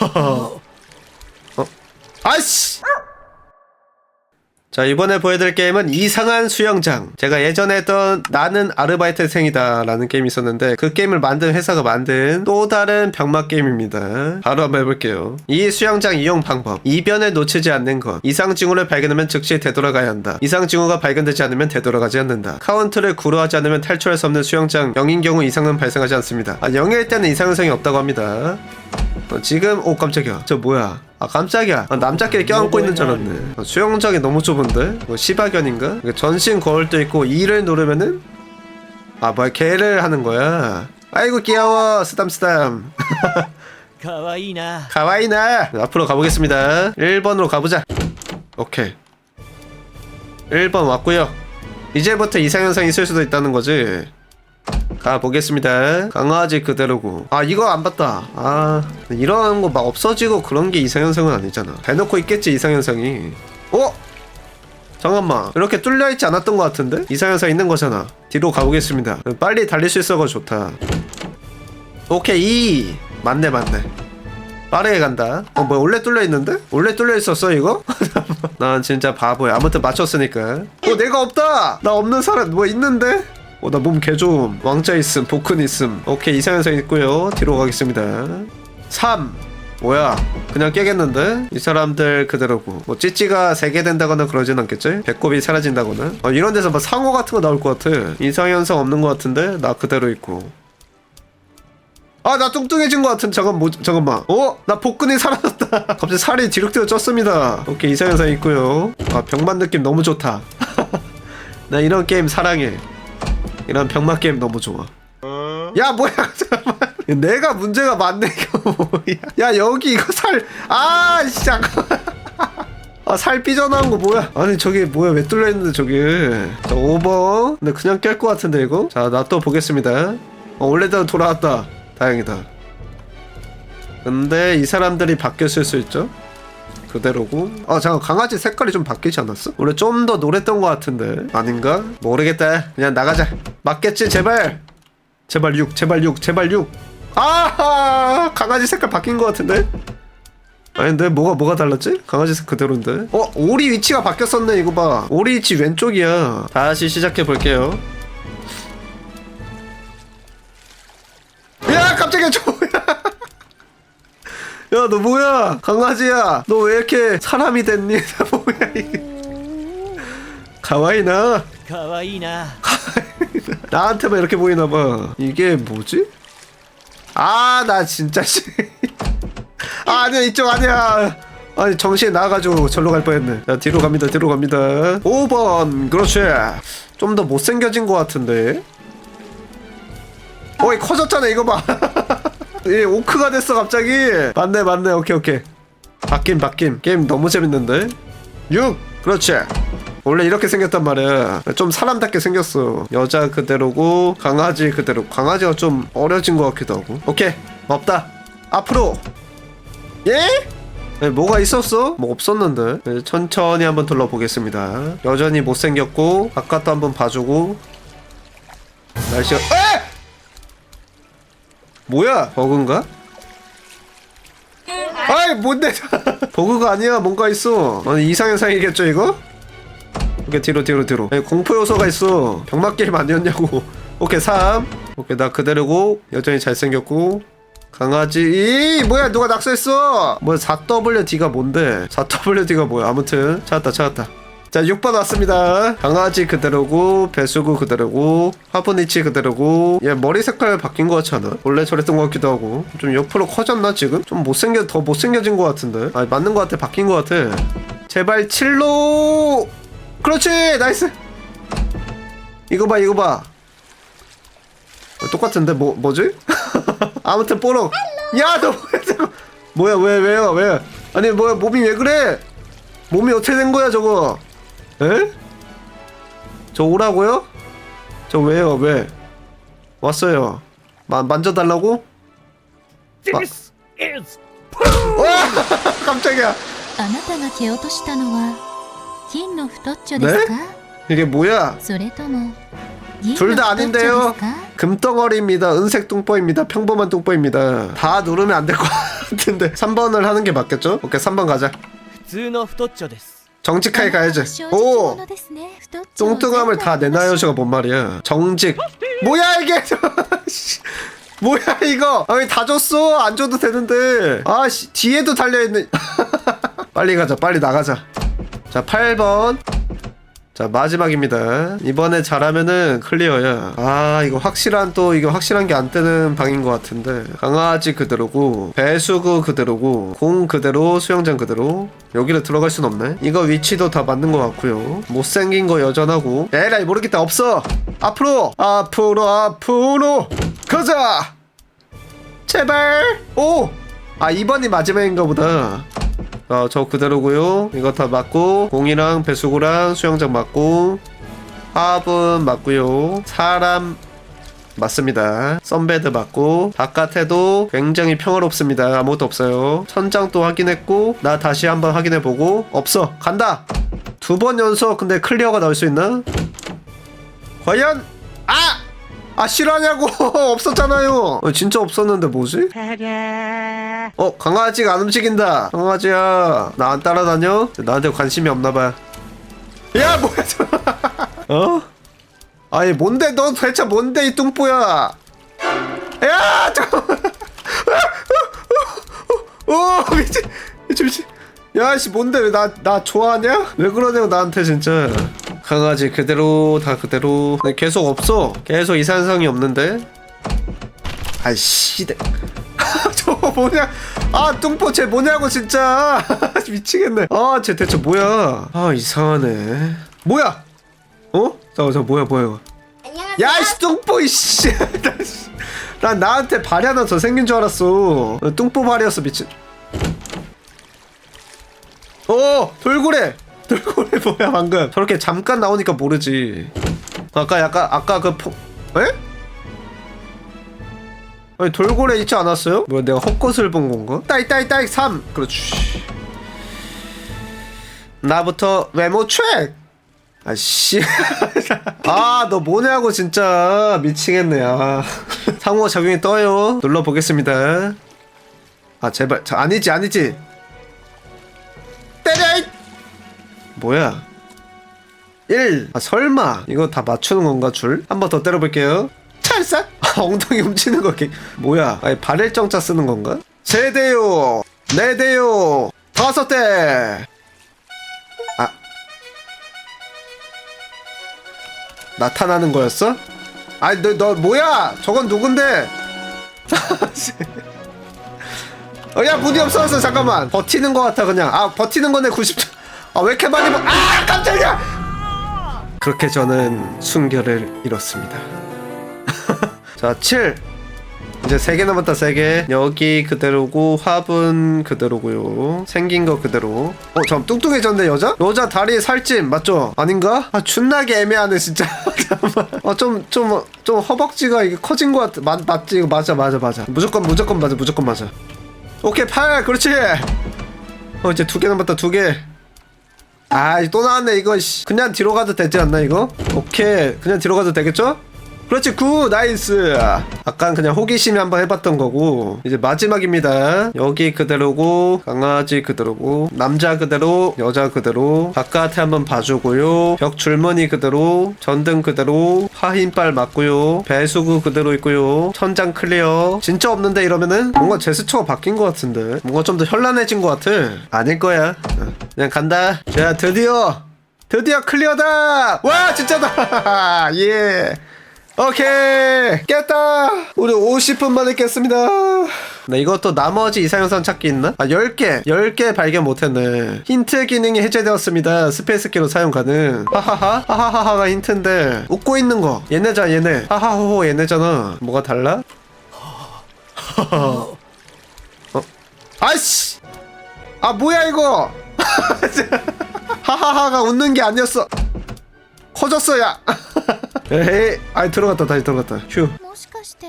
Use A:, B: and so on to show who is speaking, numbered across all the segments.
A: 어? 아이씨! 자 이번에 보여드릴 게임은 이상한 수영장. 제가 예전에 했던 나는 아르바이트생이다 라는 게임이 있었는데 그 게임을 만든 회사가 만든 또 다른 병맛 게임입니다. 바로 한번 해볼게요. 이 수영장 이용 방법. 이변을 놓치지 않는 것. 이상 징후를 발견하면 즉시 되돌아가야 한다. 이상 징후가 발견되지 않으면 되돌아가지 않는다. 카운트를 구루하지 않으면 탈출할 수 없는 수영장 0인 경우 이상은 발생하지 않습니다. 아 0일 때는 이상 현상이 없다고 합니다 어, 지금 오 깜짝이야 저 뭐야 아 깜짝이야 아, 남자끼리 껴안고 있는 줄 알았네 어, 수영장이 너무 좁은데 뭐 시바견인가 이거 전신 거울도 있고 2를 누르면은 아 뭐야 개를 하는 거야 아이고 귀여워 쓰담쓰담
B: かわいいな
A: 가와이나 앞으로 가보겠습니다 1번으로 가보자 오케이 1번 왔고요 이제부터 이상현상이 있을 수도 있다는 거지 가보겠습니다 강아지 그대로고 아 이거 안 봤다 아 이런 거 막 없어지고 그런 게 이상현상은 아니잖아 대놓고 있겠지 이상현상이 어? 잠깐만 이렇게 뚫려있지 않았던 것 같은데? 이상현상 있는 거잖아 뒤로 가보겠습니다 빨리 달릴 수 있어서 좋다 오케이 2 맞네 맞네 빠르게 간다. 어, 뭐 원래 뚫려 있는데? 원래 뚫려 있었어 이거? 난 진짜 바보야. 아무튼 맞췄으니까. 어, 내가 없다. 나 없는 사람 뭐 있는데? 어, 나 몸 개 좀. 왕자 있음, 복근 있음. 오케이 이상현상 있고요. 뒤로 가겠습니다. 3. 뭐야? 그냥 깨겠는데? 이 사람들 그대로고. 뭐 찌찌가 3개 된다거나 그러진 않겠지? 배꼽이 사라진다거나. 어, 이런 데서 뭐 상어 같은 거 나올 것 같아. 이상현상 없는 것 같은데? 나 그대로 있고. 아 나 뚱뚱해진 것 같은 잠깐 뭐 잠깐만 어? 나 복근이 사라졌다 갑자기 살이 뒤룩뒤룩 쪘습니다 오케이 이상현상 있고요 아 병맛 느낌 너무 좋다 나 이런 게임 사랑해 이런 병맛 게임 너무 좋아. 야 뭐야 잠깐만 내가 문제가 많네 이거 뭐야. 야 여기 이거 살아 잠깐만. 아살 삐져나온 거 뭐야? 아니 저기 뭐야 왜 뚫려있는데 저기. 자 5번 근데 그냥 깰 것 같은데 이거? 자나또 보겠습니다. 어 원래대로 돌아왔다. 다행이다. 근데 이 사람들이 바뀌었을 수 있죠 그대로고. 아 잠깐 강아지 색깔이 좀 바뀌지 않았어? 원래 좀 더 노랬던 것 같은데. 아닌가? 모르겠다. 그냥 나가자. 맞겠지 제발. 제발 6 제발 6 제발 6 아하! 강아지 색깔 바뀐 것 같은데? 아닌데 뭐가 뭐가 달랐지? 강아지 색 그대로인데. 어 오리 위치가 바뀌었었네 이거 봐. 오리 위치 왼쪽이야. 다시 시작해 볼게요. 야 깜짝이야. 저뭐 야 야 너 뭐야 강아지야 너 왜 이렇게 사람이 됐니 뭐야 이게 가와이나
B: かわいいな
A: 나한테만 이렇게 보이나봐 이게 뭐지? 아 나 진짜 씨. 아 아니야 이쪽 아니야 아니 정신이 나가지고 절로 갈 뻔했네 자 뒤로 갑니다 뒤로 갑니다 5번 그렇지 좀 더 못생겨진 것 같은데 어이 커졌잖아 이거 봐 예, 오크가 됐어 갑자기. 맞네 맞네. 오케이 오케이. 바뀐 바뀐 게임 너무 재밌는데? 6 그렇지. 원래 이렇게 생겼단 말이야. 좀 사람답게 생겼어. 여자 그대로고 강아지 그대로. 강아지가 좀 어려진 것 같기도 하고. 오케이. 없다. 앞으로. 예? 네, 뭐가 있었어? 뭐 없었는데? 네, 천천히 한번 둘러보겠습니다. 여전히 못생겼고 바깥도 한번 봐주고. 날씨가 에! 뭐야? 버그인가? 아이 뭔데? 버그가 아니야. 뭔가 있어. 아니 이상현상이겠죠 이거? 오케이 뒤로 뒤로 뒤로. 아니, 공포 요소가 있어. 병맛 게임 아니었냐고. 오케이 3 오케이 나 그대로고. 여전히 잘생겼고. 강아지. 이 뭐야 누가 낙서했어? 뭐야 4WD가 뭔데? 4WD가 뭐야? 아무튼 찾았다 찾았다 자 6번 왔습니다. 강아지 그대로고 배수구 그대로고 화분이치 그대로고. 얘 머리 색깔 바뀐 거 같지 않아? 원래 저랬던 것 같기도 하고. 좀 옆으로 커졌나 지금? 좀 못생겨 더 못생겨진 것 같은데? 아 맞는 것 같아. 바뀐 것 같아. 제발 7로! 그렇지! 나이스! 이거 봐 이거 봐. 어, 똑같은데? 뭐 뭐지? 아무튼 뽀록 야너 뭐야 뭐야 왜 왜요 왜? 아니 뭐야 몸이 왜 그래? 몸이 어떻게 된 거야 저거 에? 저 오라고요? 저 왜요 왜 왔어요 마, 만져달라고?
B: This is
A: 와 깜짝이야
C: あなたが蹴落としたのは金の太っちょですか、
A: 이게 뭐야
C: それとも銀の
A: 둘 다
C: 太っちょで
A: 아닌데요
C: すか
A: 금덩어리입니다 은색 뚱보입니다 평범한 뚱보입니다 다 누르면 안 될 거야 같은데 3번을 하는 게 맞겠죠? 오케이 3번 가자
B: 普通の太っちょです
A: 정직하게 가야지. 오! 뚱뚱함을 다 내놔요시가 뭔 말이야. 정직. 뭐야 이게! 뭐야 이거! 아니 다 줬어! 안 줘도 되는데. 아 씨, 뒤에도 달려있는. 빨리 가자 빨리 나가자. 자 8번. 자 마지막입니다. 이번에 잘하면은 클리어야. 아 이거 확실한 또 이거 확실한 게 안 뜨는 방인 것 같은데. 강아지 그대로고 배수구 그대로고 공 그대로 수영장 그대로 여기를 들어갈 순 없네. 이거 위치도 다 맞는 것 같고요. 못생긴 거 여전하고. 에라이 모르겠다. 없어. 앞으로 앞으로 앞으로. 가자. 제발. 오! 아 2번이 마지막인가 보다 어, 저 그대로고요. 이거 다 맞고 공이랑 배수구랑 수영장 맞고 화분 맞고요. 사람 맞습니다. 썬베드 맞고 바깥에도 굉장히 평화롭습니다. 아무것도 없어요. 천장도 확인했고 나 다시 한번 확인해보고 없어. 간다! 두 번 연속 근데 클리어가 나올 수 있나? 과연! 아! 아 실화냐고! 없었잖아요! 어, 진짜 없었는데 뭐지? 어 강아지가 안 움직인다. 강아지야 나 안 따라다녀? 나한테 관심이 없나봐. 야 뭐야 저. 어? 아니 뭔데? 너 대체 뭔데 이 뚱뽀야? 야 잠깐만 오 미친 미친 미친. 야씨 뭔데? 왜 나 나 좋아하냐? 왜 그러냐고 나한테 진짜. 강아지 그대로 다 그대로. 계속 없어. 계속 이산성이 없는데. 아이씨 뭐냐? 아 뚱뽀 쟤 뭐냐고 진짜. 미치겠네. 아쟤 대체 뭐야? 아 이상하네. 뭐야? 어? 잠깐 잠깐 뭐야 뭐야 이거. 야이씨 뚱뽀 이씨. 나 씨. 난 나한테 발이 하나 더 생긴 줄 알았어. 뚱뽀 발이었어 미친. 오 돌고래. 돌고래 뭐야 방금? 저렇게 잠깐 나오니까 모르지. 아까 약간 아까 그 포... 에? 아니 돌고래 있지 않았어요? 뭐야 내가 헛것을 본 건가? 따이 따이 따이 3 그렇지. 나부터 외모 트랙 아씨. 아 너 뭐냐고 진짜. 미치겠네. 아. 상호 적용이 떠요. 눌러보겠습니다. 아 제발. 자, 아니지 아니지. 때려! 이! 뭐야? 1. 아 설마. 이거 다 맞추는 건가 줄? 한 번 더 때려볼게요. 찰싹! 아, 엉덩이 훔치는 거 개... 뭐야? 아니 발일정자 쓰는 건가? 세 대요! 네 대요! 다섯 대! 아. 나타나는 거였어? 아니 너, 너 뭐야? 저건 누군데? 어, 야 문이 없어졌어. 잠깐만. 버티는 거 같아 그냥. 아 버티는 거네 90초. 아왜 이렇게 많이 버... 아 깜짝이야! 그렇게 저는 순결을 잃었습니다 자 7 이제 3개 남았다 3개 여기 그대로고 화분 그대로고요 생긴 거 그대로 어 잠깐 뚱뚱해졌네 여자? 여자 다리 살찜 맞죠? 아닌가? 아 존나게 애매하네 진짜 잠깐만 어좀 좀 좀 허벅지가 이게 커진 거 같아 맞, 맞지 이거 맞아 맞아 맞아 무조건 무조건 맞아 무조건 맞아 오케이 8 그렇지 어 이제 두 개 남았다 두 개 아 또 나왔네 이거 씨. 그냥 뒤로 가도 되지 않나 이거? 오케이 그냥 뒤로 가도 되겠죠? 그렇지 굿 나이스. 아깐 그냥 호기심에 한번 해봤던 거고. 이제 마지막입니다. 여기 그대로고 강아지 그대로고 남자 그대로 여자 그대로 바깥에 한번 봐주고요. 벽 줄무늬 그대로 전등 그대로 화흰빨 맞고요. 배수구 그대로 있고요. 천장 클리어. 진짜 없는데 이러면은 뭔가 제스처가 바뀐 것 같은데. 뭔가 좀 더 현란해진 것 같아. 아닐 거야. 어, 그냥 간다. 자 드디어. 드디어 클리어다! 와 진짜다! 예 오케이. 깼다. 우리 50분 만에 깼습니다. 네 이것도 나머지 이상현상 찾기 있나? 아 10개. 10개 발견 못했네. 힌트 기능이 해제되었습니다. 스페이스 키로 사용 가능. 하하하. 하하하하가 힌트인데. 웃고 있는 거. 얘네잖아 얘네. 하하호호 얘네잖아. 뭐가 달라? 어? 아이씨! 아 뭐야 이거? 하하하가 웃는 게 아니었어. 커졌어 야 에이 아이 들어갔다 다시 들어갔다
C: もしかして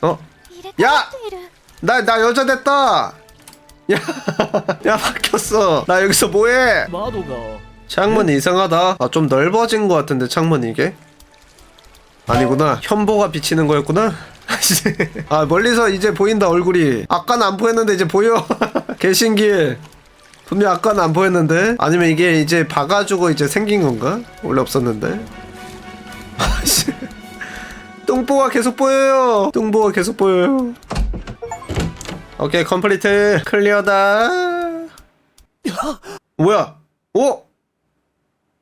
A: 휴어
C: 入れ替わっている
A: 나, 나 여자 됐다! 야, 야, 바뀌었어. 나 여기서 뭐해?
B: 窓が
A: 창문이 이상하다. 아, 좀 넓어진 것 같은데, 창문이 이게? 아니구나. 현보가 비치는 거였구나? 아 멀리서 이제 보인다 얼굴이 아까는 안 보였는데 이제 보여 개신기해 분명 아까는 안 보였는데 아니면 이게 이제 봐가지고 이제 생긴 건가 원래 없었는데 아씨 똥보가 계속 보여요. 똥보가 계속 보여요. 오케이 컴플리트 클리어다. 뭐야? 오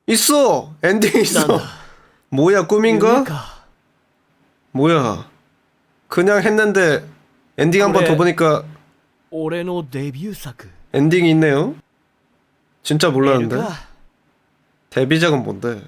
A: 있어 엔딩 있어. 뭐야 꿈인가? 뭐야? 그냥 했는데 엔딩 한 번 더 보니까 엔딩이 있네요. 진짜 몰랐는데. 데뷔작은 뭔데?